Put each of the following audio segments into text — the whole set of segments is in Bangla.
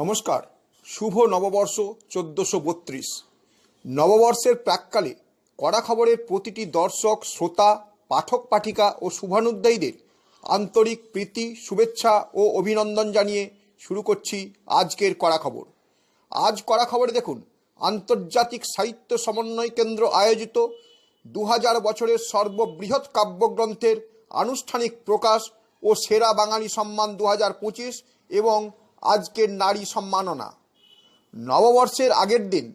নমস্কার। শুভ নববর্ষ চোদ্দোশো বত্রিশ। নববর্ষের প্রাককালে কড়া খবরের প্রতিটি দর্শক, শ্রোতা, পাঠক, পাঠিকা ও শুভানুদ্দায়ীদের আন্তরিক প্রীতি, শুভেচ্ছা ও অভিনন্দন জানিয়ে শুরু করছি আজকের কড়া খবর। আজ কড়া খবরে দেখুন, আন্তর্জাতিক সাহিত্য সমন্বয় কেন্দ্র আয়োজিত দু হাজার বছরের সর্ববৃহৎ কাব্যগ্রন্থের আনুষ্ঠানিক প্রকাশ ও সেরা বাঙালি সম্মান দু হাজার পঁচিশ এবং আজকের নারী সম্মাননা। নববর্ষের আগের দিন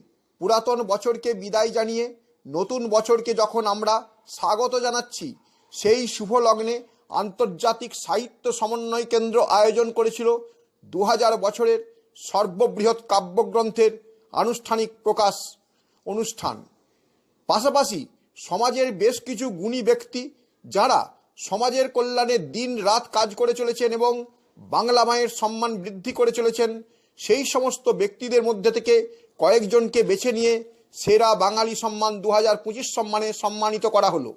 পুরাতন বছরকে বিদায় জানিয়ে নতুন বছরকে যখন আমরা স্বাগত জানাচ্ছি, সেই শুভ লগ্নে আন্তর্জাতিক সাহিত্য সমন্বয় কেন্দ্র আয়োজন করেছিল দু হাজার বছরের সর্ববৃহৎ কাব্যগ্রন্থের আনুষ্ঠানিক প্রকাশ অনুষ্ঠান। পাশাপাশি সমাজের বেশ কিছু গুণী ব্যক্তি যারা সমাজের কল্যাণে দিন রাত কাজ করে চলেছেন এবং বাংলা মায়ের সম্মান বৃদ্ধি করে চলেছেন। সেই সমস্ত ব্যক্তিদের মধ্যে থেকে কয়েকজনকে বেছে নিয়ে সেরা বাঙালি সম্মান দু হাজার পঁচিশ সম্মানে সম্মানিত করা হলো।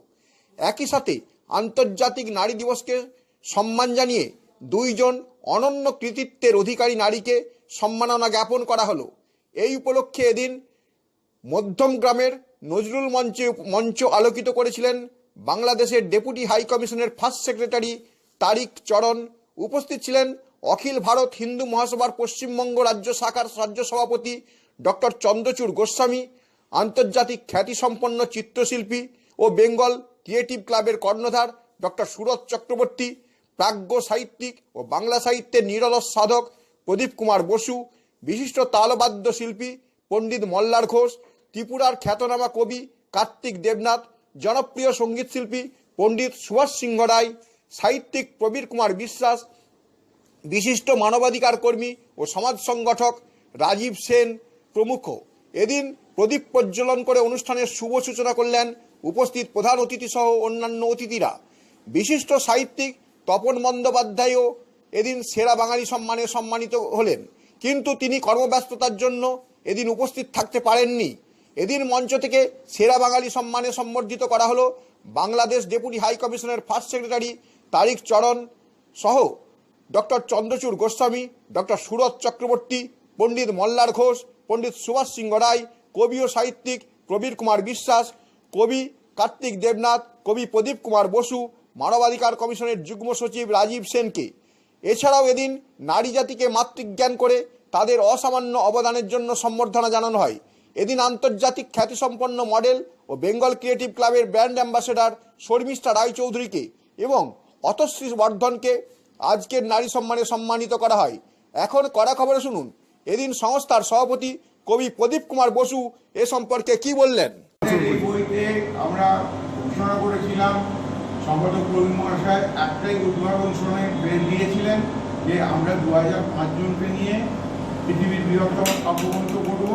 একই সাথে আন্তর্জাতিক নারী দিবসকে সম্মান জানিয়ে দুইজন অনন্য কৃতিত্বের অধিকারী নারীকে সম্মাননা জ্ঞাপন করা হলো। এই উপলক্ষে এদিন মধ্যম গ্রামের নজরুল মঞ্চে মঞ্চ আলোকিত করেছিলেন বাংলাদেশের ডেপুটি হাই কমিশনের ফার্স্ট সেক্রেটারি তারিক চরণ উপস্থিত ছিলেন অখিল ভারত হিন্দু মহাসভার পশ্চিমবঙ্গ রাজ্য শাখার রাজ্য সভাপতি ডক্টর চন্দ্রচূড় গোস্বামী, আন্তর্জাতিক খ্যাতিসম্পন্ন চিত্রশিল্পী ও বেঙ্গল ক্রিয়েটিভ ক্লাবের কর্ণধার ডক্টর সুরজ চক্রবর্তী, প্রাজ্ঞ সাহিত্যিক ও বাংলা সাহিত্যের নিরলস সাধক প্রদীপ কুমার বসু, বিশিষ্ট তালবাদ্য শিল্পী পণ্ডিত মল্লার ঘোষ, ত্রিপুরার খ্যাতনামা কবি কার্তিক দেবনাথ, জনপ্রিয় সংগীত শিল্পী পণ্ডিত সুভাষ সিংহ রায়, সাহিত্যিক প্রবীর কুমার বিশ্বাস বিশিষ্ট মানবাধিকার কর্মী ও সমাজ সংগঠক রাজীব সেন প্রমুখ। এদিন প্রদীপ প্রজ্বলন করে অনুষ্ঠানের শুভ সূচনা করলেন উপস্থিত প্রধান অতিথি সহ অন্যান্য অতিথিরা। বিশিষ্ট সাহিত্যিক তপন বন্দ্যোপাধ্যায়ও এদিন সেরা বাঙালি সম্মানে সম্মানিত হলেন। কিন্তু তিনি কর্মব্যস্ততার জন্য এদিন উপস্থিত থাকতে পারেননি। এদিন মঞ্চ থেকে সেরা বাঙালি সম্মানে সম্বর্ধিত করা হলো বাংলাদেশ ডেপুটি হাই কমিশনের ফার্স্ট সেক্রেটারি তারিক চরণ সহ ডক্টর চন্দ্রচূড় গোস্বামী, ডক্টর সুরজ চক্রবর্তী, পণ্ডিত মল্লার ঘোষ, পণ্ডিত সুভাষ সিংহ রায়, কবি ও সাহিত্যিক প্রবীর কুমার বিশ্বাস, কবি কার্তিক দেবনাথ, কবি প্রদীপ কুমার বসু, মানবাধিকার কমিশনের যুগ্ম সচিব রাজীব সেনকে। এছাড়াও এদিন নারী জাতিকে মাতৃজ্ঞান করে তাদের অসামান্য অবদানের জন্য সম্বর্ধনা জানানো হয়। এদিন আন্তর্জাতিক খ্যাতিসম্পন্ন মডেল ও বেঙ্গল ক্রিয়েটিভ ক্লাবের ব্র্যান্ড অ্যাম্বাসেডার শর্মিষ্ঠা রায়চৌধুরীকে এবং অতশ্রী বর্ধনকে আজকের নারী সম্মানে সম্মানিত করা হয়। এখন কড়া খবরে শুনুন। এদিন সংস্থার সভাপতি কবি প্রদীপ কুমার বসু এ সম্পর্কে কি বললেন? বইতে আমরা ঘোষণা করেছিলাম, সম্পাদক প্রবীণ মহাশয় একটাই উদ্ভাবন শুনে বের দিয়েছিলেন যে আমরা দু হাজার পাঁচজনকে নিয়ে পৃথিবীর বৃহত্তম কাব্যগ্রন্থ করব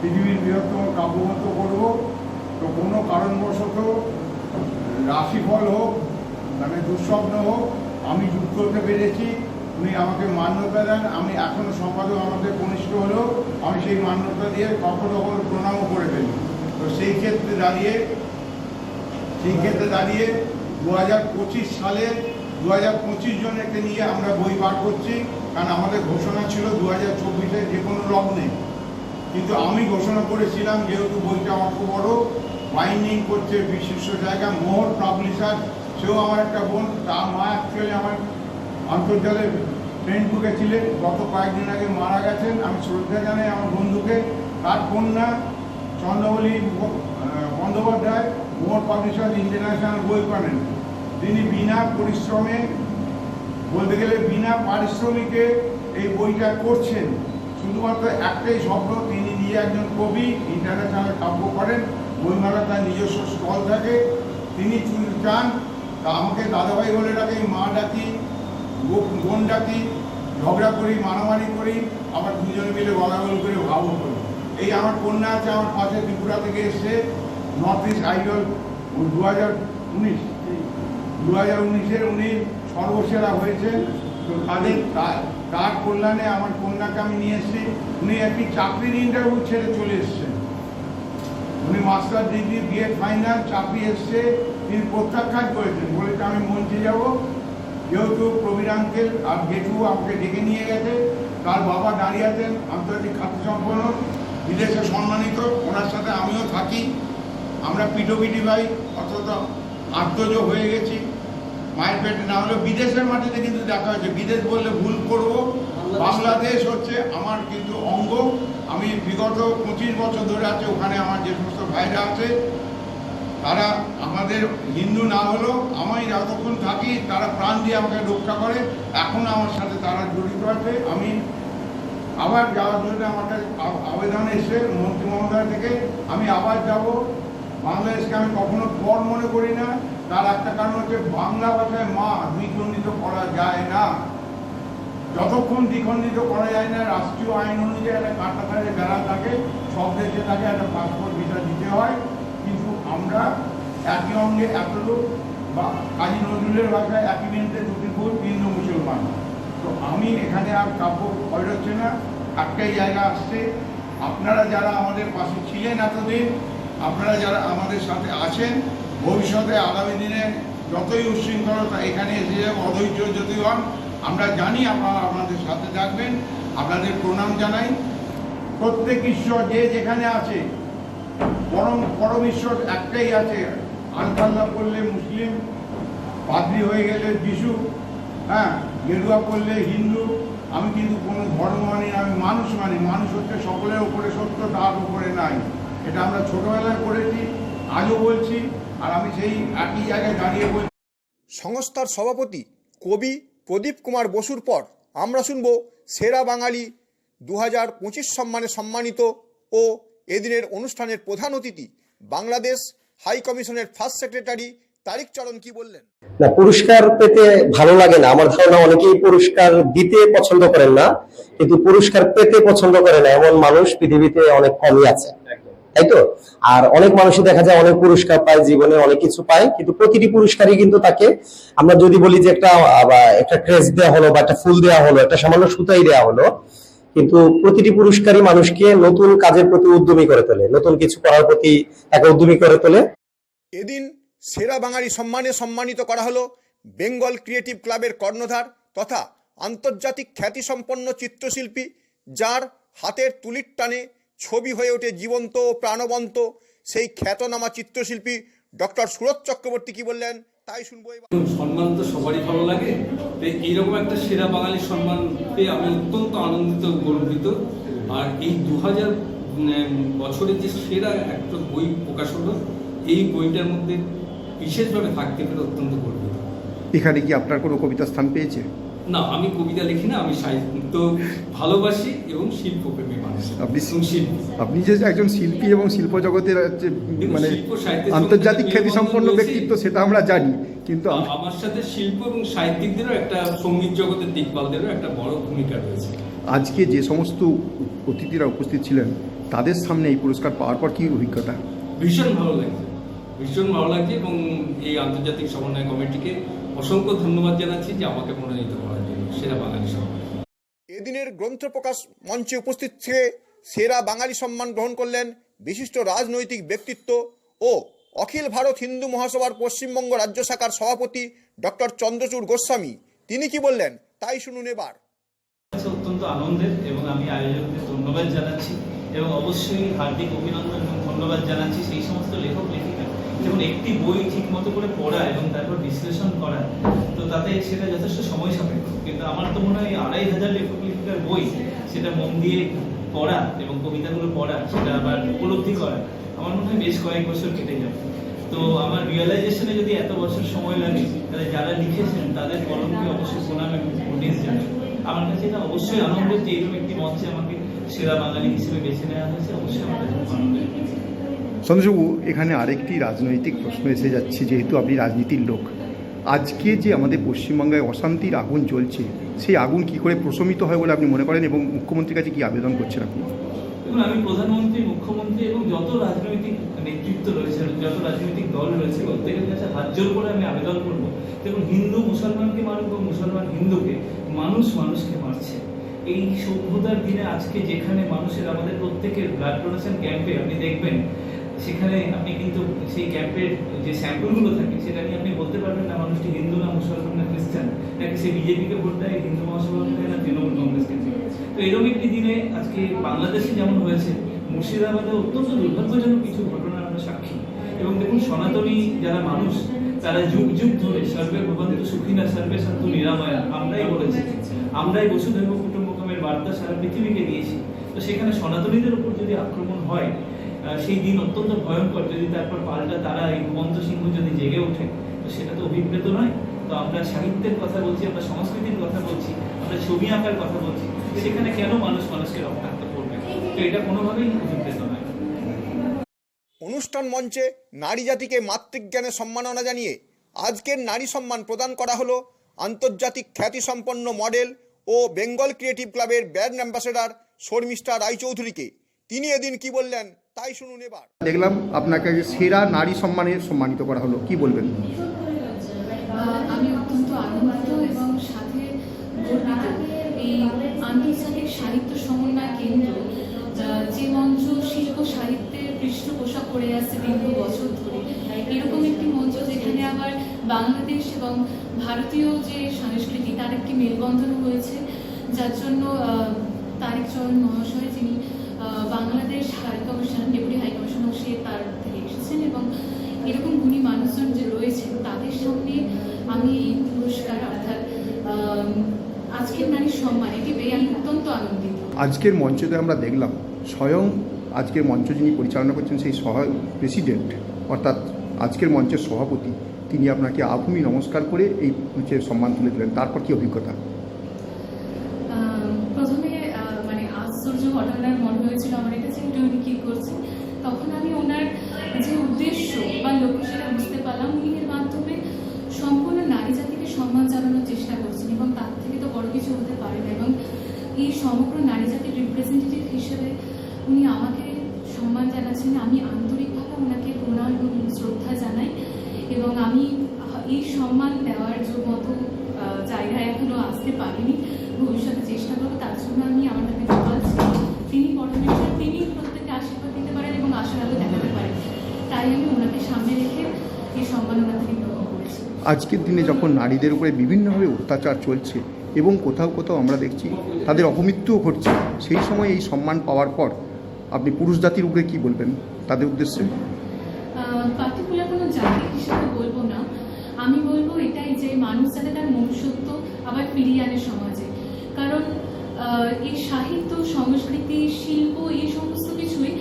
পৃথিবীর বৃহত্তম কাব্যগ্রন্থ করব তো কোনো কারণবশত রাশিফল হোক মানে দুঃস্বপ্ন হোক আমি যুক্ত হতে পেরেছি উনি আমাকে মান্যতা দেন, আমি এখনও সম্পাদক আমাদের কনিষ্ঠ হলেও আমি সেই মান্যতা দিয়ে কখনো কখনো প্রণামও করে ফেলি তো সেই ক্ষেত্রে দাঁড়িয়ে, সেই ক্ষেত্রে দাঁড়িয়ে দু হাজার পঁচিশ সালে দু হাজার পঁচিশ জনেকে নিয়ে আমরা বই বার করছি, কারণ আমাদের ঘোষণা ছিল দু হাজার চব্বিশে যে কোনো লগ্নে কিন্তু আমি ঘোষণা করেছিলাম, যেহেতু বইটা অল্প বড় বাইন্ডিং করছে বিশিষ্ট জায়গা, মোহর পাবলিশার সেও আমার একটা বোন তার মা অ্যাকচুয়ালি আমার আন্তর্জালে ফেসবুকে ছিলেন। গত কয়েকদিন আগে মারা গেছেন। আমি শ্রদ্ধা জানাই আমার বন্ধুকে। তার কন্যা চন্দ্রবলী বন্দ্যোপাধ্যায় মোহর পাবলিশার ইন্টারন্যাশনাল বই করেন তিনি বিনা পরিশ্রমে, বলতে গেলে বিনা পারিশ্রমিকে এই বইটা করছেন। শুধুমাত্র একটাই স্বপ্ন, তিনি নিজে একজন কবি ইন্টারন্যাশনাল কাব্য করেন বইমেলা তার নিজস্ব স্টল থাকে। তিনি চান তা আমাকে দাদাভাই বলে ডাকি, মা ডাকি বোন ডাকি, ঝগড়া করি, মারামারি করি, আবার দুজনে মিলে গলাগল করে ভাবও করি এই আমার কন্যা আছে, আমার পাশে ত্রিপুরা থেকে এসছে নর্থ ইস্ট আইডল দু হাজার উনিশ দু হাজার উনিশের উনি সর্বসেরা হয়েছে। তো তাদের তার কল্যাণে আমার কন্যাকে আমি নিয়ে এসেছি। উনি একটি চাকরির ইন্টারভিউ ছেড়ে চলে এসেছেন উনি মাস্টার ডিগ্রি বিএড ফাইনাল চাকরি এসছে তিনি প্রত্যাখ্যান করেছেন। বলেছে আমি মঞ্চে যাব। যেহেতু প্রবীর আঙ্কেল আর গেটু আমাকে ডেকে নিয়ে গেছে তার বাবা দাঁড়িয়ে আছেন আন্তর্জাতিক খাদ্য সম্পন্ন বিদেশে সম্মানিত ওনার সাথে আমিও থাকি। আমরা পিটোপিটি ভাই অথচ আত্মজ হয়ে গেছি। মায়ের পেটে না হলেও বিদেশের মাটিতে কিন্তু দেখা হয়েছে। বিদেশ বললে ভুল করব। বাংলাদেশ হচ্ছে আমার কিন্তু অঙ্গ। আমি বিগত পঁচিশ বছর ধরে আছে, ওখানে আমার যে সমস্ত ভাইরা আছে, তারা আমাদের হিন্দু না হলেও আমি যতক্ষণ থাকি, তারা প্রাণ দিয়ে আমাকে রক্ষা করে। এখন আমার সাথে তারা জড়িত আছে। আমি আবার যাওয়ার জন্য আমার কাছে আবেদন এসে মন্ত্রী মহোদয় থেকে। আমি আবার যাব। বাংলাদেশকে আমি কখনো পর মনে করি না। তার একটা কারণ হচ্ছে বাংলা ভাষায় মা দ্বিখণ্ডিত করা যায় না। যতক্ষণ দ্বিখণ্ডিত করা যায় না, রাষ্ট্রীয় আইন অনুযায়ী একটা কাটাতারে বেড়া থাকে, সব দেশে তাকে একটা পাসপোর্ট ভিসা দিতে হয়। কিন্তু আমরা একই অঙ্গে এত লোক বা কাজী নজরুলের ভাষায় একই মেনতে দুটি ফুল হিন্দু মুসলমান। তো আমি এখানে আর কাব্য ভয় হচ্ছে না, একটাই জায়গা আসছে। আপনারা যারা আমাদের পাশে ছিলেন এতদিন, আপনারা যারা আমাদের সাথে আছেন, ভবিষ্যতে আগামী দিনে যতই উচ্ছৃঙ্খলতা এখানে এসে অধৈর্য যদি হন আমরা জানি, আপনারা আপনাদের সাথে থাকবেন, আপনাদের প্রণাম জানাই। প্রত্যেক ঈশ্বর যে যেখানে আছে, পরম পরম ঈশ্বর একটাই আছে। আলফাল্লাহ করলে মুসলিম, পাদ্রি হয়ে গেলে যিশু হ্যাঁ গেরুয়া করলে হিন্দু। আমি কিন্তু কোনো ধর্ম মানি আমি মানুষ মানি। মানুষ হচ্ছে সকলের উপরে সত্য তার উপরে নাই। এটা আমরা ছোটবেলায় করেছি, আজও বলছি, আর আমি সেই একই জায়গায় দাঁড়িয়ে বলছি। সংস্থার সভাপতি কবি প্রদীপ কুমার বসুর পর আমরা শুনব সেরা বাঙালি দু হাজার পঁচিশ সম্মানে সম্মানিত ও এদিনের অনুষ্ঠানের প্রধান অতিথি, বাংলাদেশ হাই কমিশনের ফার্স্ট সেক্রেটারি তারিক চরণ কি বললেন? না, পুরস্কার পেতে ভালো লাগে না। আমার ধারণা অনেকেই পুরস্কার দিতে পছন্দ করেন না, কিন্তু পুরস্কার পেতে পছন্দ করে না। এমন মানুষ পৃথিবীতে অনেক কমই আছে। তাই তো? আর অনেক মানুষই দেখা যায় অনেক পুরস্কার পায় জীবনে, অনেক কিছু পায়, কিন্তু প্রতিটি পুরস্কারই কিন্তু তাকে, আমরা যদি বলি যে একটা একটা ক্রেস দেওয়া হলো বা একটা ফুল দেওয়া হলো, একটা সামান্য সুতাই দেওয়া হলো, কিন্তু প্রতিটি পুরস্কারই মানুষকে নতুন কাজের প্রতি উদ্যমী করে তোলে, নতুন কিছু করার প্রতি তাকে উদ্যমী করে তোলে। এদিন সেরা বাঙালি সম্মানে সম্মানিত করা হলো বেঙ্গল ক্রিয়েটিভ ক্লাবের কর্ণধার তথা আন্তর্জাতিক খ্যাতিসম্পন্ন চিত্রশিল্পী, যার হাতের তুলির টানে ছবি হয়ে ওঠে জীবন্ত ও প্রাণবন্ত। সেই খ্যাতনামা চিত্রশিল্পী ডক্টর সুরজ চক্রবর্তী কি বললেন? তাই শুনব সম্মান তো সবারই ভালো লাগে। এইরকম একটা সেরা বাঙালি সম্মান পেয়ে আমি অত্যন্ত আনন্দিত গর্বিত। আর এই দু হাজার বছরের যে সেরা একটা বই প্রকাশ হলো এই বইটার মধ্যে বিশেষভাবে থাকতে পেরে অত্যন্ত গর্বিত। এখানে কি আপনার কোনো কবিতা স্থান পেয়েছে? না আমি কবিতা লিখি না আমি সাহিত্য ভালোবাসি এবং শিল্পপ্রেমী মানুষ। আপনি শিল্পী। আপনি যে একজন শিল্পী এবং শিল্প জগতের মানে আন্তর্জাতিক খ্যাতি সম্পন্ন ব্যক্তিত্ব সেটা আমরা জানি কিন্তু আমার সাথে শিল্প এবং সাহিত্যিকদেরও একটা সংগীত জগতের দিকপালদেরও একটা বড় ভূমিকা রয়েছে। আজকে যে সমস্ত অতিথিরা উপস্থিত ছিলেন তাদের সামনে এই পুরস্কার পাওয়ার পর কি অভিজ্ঞতা? ভীষণ ভালো লাগছে। ভীষণ ভালো লাগছে এবং এই আন্তর্জাতিক সমন্বয় কমিটিকে অসংখ্য ধন্যবাদ জানাচ্ছি যে আমাকে মনোনীত করার জন্য। সেরা বাঙালি সম্মান এদিনের গ্রন্থ প্রকাশ মঞ্চে উপস্থিত থেকে সেরা বাঙালি সম্মান গ্রহণ করলেন বিশিষ্ট রাজনৈতিক ব্যক্তিত্ব ও অখিল ভারত হিন্দু মহাসভার পশ্চিমবঙ্গ রাজ্য শাখার সভাপতি ডক্টর চন্দ্রচূড় গোস্বামী। তিনি কি বললেন তাই শুনুন এবার। অত্যন্ত আনন্দের এবং আমি আয়োজকদের ধন্যবাদ জানাচ্ছি এবং অবশ্যই হার্দিক অভিনন্দন এবং ধন্যবাদ জানাচ্ছি। সেই সমস্ত লেখক লেখিকা যেমন একটি বই ঠিক মতো করে পড়া এবং তারপর বিশ্লেষণ করা, তো তাতে সেটা যথেষ্ট সময় সাপেক্ষ। কিন্তু আমার তো মনে হয় আড়াই হাজার লেখক লেখিকার বই, সেটা মন দিয়ে পড়া এবং কবিতাগুলো পড়া, সেটা আবার উপলব্ধি করা, আমার মনে হয় বেশ কয়েক বছর কেটে যাবে। তো আমার রিয়েলাইজেশনে যদি এত বছর সময় লাগে, তাহলে যারা লিখেছেন, তাদের কলমকে অবশ্যই প্রণাম এবং জানাই। আমার কাছে এটা অবশ্যই আনন্দের যে এরকম একটি মঞ্চে আমাকে সেরা বাঙালি হিসেবে বেছে নেওয়া হয়েছে, অবশ্যই আমার কাছে খুব আনন্দের সন্দেশবাবু এখানে আরেকটি রাজনৈতিক প্রশ্ন এসে যাচ্ছে, যেহেতু আপনি রাজনীতির লোক। আজকে যে আমাদের পশ্চিমবঙ্গে অশান্তির আগুন জ্বলছে, সেই আগুন কি করে প্রশমিত হয় বলে আপনি মনে করেন এবং মুখ্যমন্ত্রীর কাছে কি আবেদন করছেন আপনি? দেখুন, আমি প্রধানমন্ত্রী, মুখ্যমন্ত্রী এবং যত রাজনৈতিক নেতৃত্ব রয়েছে, যত রাজনৈতিক দল রয়েছে, প্রত্যেকের কাছে হাত জোর করে আমি আবেদন করব। দেখুন, হিন্দু মুসলমানকে মারুক বা মুসলমান হিন্দুকে, মানুষ মানুষকে মারছে। এই সভ্যতার দিনে আজকে যেখানে মানুষের, আমাদের প্রত্যেকের ব্লাড ডোনেশন ক্যাম্পে আপনি দেখবেন সেখানে আপনি কিন্তু সেই ক্যাম্পের যে স্যাম্পলগুলো থাকে, সেটা নিয়ে আপনি বলতে পারবেন না মানুষটি হিন্দু না মুসলমান না খ্রিস্টান। নাকি সে বিজেপিকে ভোট দেয়, হিন্দু মহাসভা দেয়, না তৃণমূল কংগ্রেসকে তো এরকম একটি দিনে আজকে বাংলাদেশে যেমন হয়েছে, মুর্শিদাবাদে অত্যন্ত দুর্ভাগ্যজনক কিছু ঘটনার আমরা সাক্ষী। এবং দেখুন, সনাতনী যারা মানুষ, তারা যুগ যুগ ধরে সর্বে ভবন্ত সুখিনা সর্বে শান্তু নিরাময়া। আমরাই বলেছি। আমরাই বসুধৈব বার্তা সারা পৃথিবীকে দিয়েছি। তো সেখানে সনাতনীদের উপর যদি আক্রমণ হয় সেই দিন অত্যন্ত ভয়ঙ্কর। যদি তারপর পাল্টা তারা এই ঘুমন্ত সিংহ যদি জেগে ওঠে, তো সেটা তো অভিপ্রেত নয়। তো আমরা সাহিত্যের কথা বলছি, আমরা সংস্কৃতির কথা বলছি, আমরা ছবি আঁকার কথা বলছি সেখানে কেন মানুষ মানুষকে রক্তাক্ত করবে? তো এটা কোনোভাবেই অভিপ্রেত নয়। অনুষ্ঠান মঞ্চে নারী জাতিকে মাতৃজ্ঞানে সম্মাননা জানিয়ে আজকের নারী সম্মান প্রদান করা হলো আন্তর্জাতিক খ্যাতিসম্পন্ন মডেল ও বেঙ্গল ক্রিয়েটিভ ক্লাবের ব্র্যান্ড অ্যাম্বাসেডার শর্মিষ্ঠা রায়চৌধুরীকে। তিনি এদিন কি বললেন তাই শুনুন এবার। দেখলাম আপনাকে সেরা নারী সম্মানে সম্মানিত করা হলো। কি বলবেন? আমি অত্যন্ত আনন্দিত এবং সাথে এই আন্তর্জাতিক সাহিত্য সমন্বয় কেন্দ্র যে মঞ্চ শিল্প সাহিত্যের পৃষ্ঠপোষক করে আসছে দীর্ঘ বছর ধরে। এরকম একটি মঞ্চ যেখানে আবার বাংলাদেশ এবং ভারতীয় যে সংস্কৃতি তার একটি মেলবন্ধন হয়েছে যার জন্য আহ, তারিক চরণ মহাশয় যিনি Bangladesh high commission deputy high commissioner সে তার থেকে এসেছেন এবং এরকম গুণী মানুষজন যে রয়েছেন তাদের সামনে আমি এই পুরস্কার অর্থাৎ আজকের নারীর সম্মান এটি পেয়ে আমি অত্যন্ত আনন্দিত। আজকের মঞ্চতে আমরা দেখলাম স্বয়ং আজকের মঞ্চ যিনি পরিচালনা করছেন সেই সহ প্রেসিডেন্ট, অর্থাৎ আজকের মঞ্চের সভাপতি, তিনি আপনাকে আভূমি নমস্কার করে এই হচ্ছে সম্মান তুলে দিলেন। তারপর কি অভিজ্ঞতা? প্রথমে মানে আশ্চর্য ঘটনার এটা উনি কী করছে তখন আমি ওনার যে উদ্দেশ্য বা লক্ষ্য সেটা বুঝতে পারলাম। উনি এর মাধ্যমে সম্পূর্ণ নারী জাতিকে সম্মান জানানোর চেষ্টা করছেন এবং তার থেকে তো বড় কিছু হতে পারে না। এবং এই সমগ্র নারী জাতির রিপ্রেজেন্টেটিভ হিসেবে উনি আমাকে সম্মান জানাচ্ছেন। আমি আন্তরিকভাবে ওনাকে প্রণাম এবং শ্রদ্ধা জানাই এবং আমি এই সম্মান দেওয়ার মতো জায়গায় এখনও আসতে পারিনি। ভবিষ্যতে চেষ্টা করব, তার জন্য আমি আমার গোপাল তিনি পরমেশ্বর, তিনি প্রত্যেককে আশীর্বাদ দিতে পারেন এবং আশার আলো দেখাতে পারেন। তাই আমি ওনাকে সামনে রেখে এই সম্মান ওনার থেকে আজকের দিনে যখন নারীদের উপরে বিভিন্নভাবে অত্যাচার চলছে এবং কোথাও কোথাও আমরা দেখছি তাদের অপমৃত্যুও ঘটছে, সেই সময় এই সম্মান পাওয়ার পর আপনি পুরুষ জাতির উপরে কি বলবেন? তাদের উদ্দেশ্যে। পার্টিকুলার কোনো জাতি হিসেবে বলব না। আমি বলব এটাই যে মানুষ যাতে তার মনুষ্যত্ব আবার ফিরিয়ে আনে সমাজে। কারণ এই সাহিত্য, সংস্কৃতি, শিল্প, এই সমস্ত কিছুই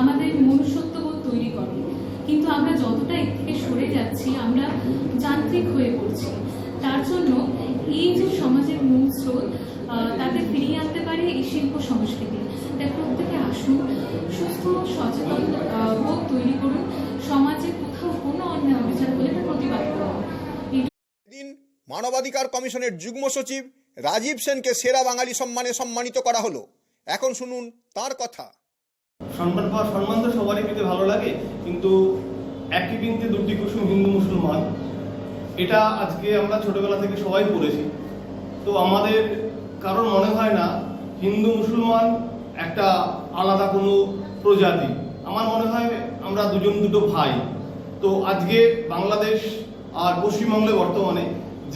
আমাদের মনুষ্যত্ববোধ তৈরি করে। কিন্তু আমরা যতটা এর থেকে সরে যাচ্ছি, আমরা যান্ত্রিক হয়ে পড়ছি। তার জন্য এই যে সমাজের মূল স্রোত তাকে ফিরিয়ে আনতে পারে এই শিল্প, সংস্কৃতি। তাই প্রত্যেকে আসুন সুস্থ সচেতন বোধ তৈরি করুন। সমাজে কোথাও কোনো অন্যায় অবিচার হলে প্রতিবাদ করুন এদিন মানবাধিকার কমিশনের যুগ্ম সচিব রাজীব সেনকে সেরা বাঙালি সম্মানে সম্মানিত করা হলো। এখন শুনুন তার কথা। সম্মান পাওয়া সম্মান তো সবারই পেতে ভালো লাগে কিন্তু একই বৃন্তে দুটি কুসুম হিন্দু মুসলমান। এটা আজকে আমরা ছোটবেলা থেকে সবাই পড়েছি। তো আমাদের কারোর মনে হয় না হিন্দু মুসলমান একটা আলাদা কোনো প্রজাতি। আমার মনে হয় আমরা দুজন দুটো ভাই। তো আজকে বাংলাদেশ আর পশ্চিমবঙ্গে বর্তমানে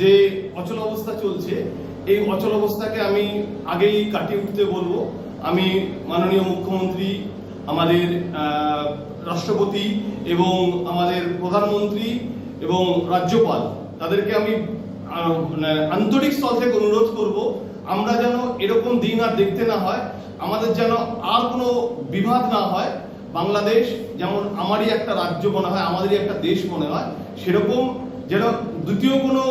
যে অচল অবস্থা চলছে, এই অচল অবস্থাকে আমি আগেই কাটিয়ে উঠতে বলব। আমি মাননীয় মুখ্যমন্ত্রী, আমাদের রাষ্ট্রপতি এবং আমাদের প্রধানমন্ত্রী এবং রাজ্যপাল, তাদেরকে আমি মানে আন্তরিক স্থল থেকে অনুরোধ করব, আমরা যেন এরকম দিন আর দেখতে না হয়। আমাদের যেন আর কোনো বিভাদ না হয়, বাংলাদেশ যেমন আমারই একটা রাজ্য মনে হয়, আমাদেরই একটা দেশ মনে হয়, সেরকম যেন দ্বিতীয় কোনো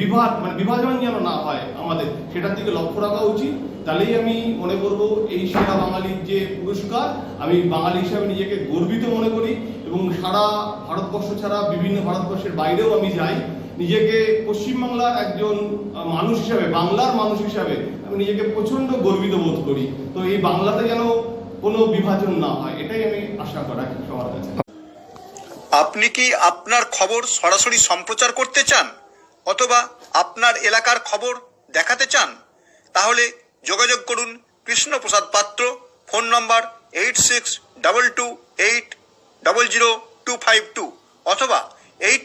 বিভাগ মানে বিভাজন যেন না হয় আমাদের, সেটার দিকে লক্ষ্য রাখা উচিত। তাহলেই আমি মনে করব এই সেরা বাঙালির যে পুরস্কার, আমি বাঙালি হিসাবে নিজেকে গর্বিত মনে করি এবং সারা ভারতবর্ষ ছাড়া বিভিন্ন ভারতবর্ষের বাইরেও আমি যাই। নিজেকে পশ্চিমবাংলার একজন মানুষ হিসাবে, বাংলার মানুষ হিসাবে আমি নিজেকে প্রচণ্ড গর্বিত বোধ করি। তো এই বাংলাতে যেন কোনো বিভাজন না হয়, এটাই আমি আশা করা সবার কাছে। আপনি কি আপনার খবর সরাসরি সম্প্রচার করতে চান? অথবা আপনার এলাকার খবর দেখাতে চান? তাহলে যোগাযোগ করুন Krishnaprasad Patra, phone number eight six double two eight double zero two five two, অথবা eight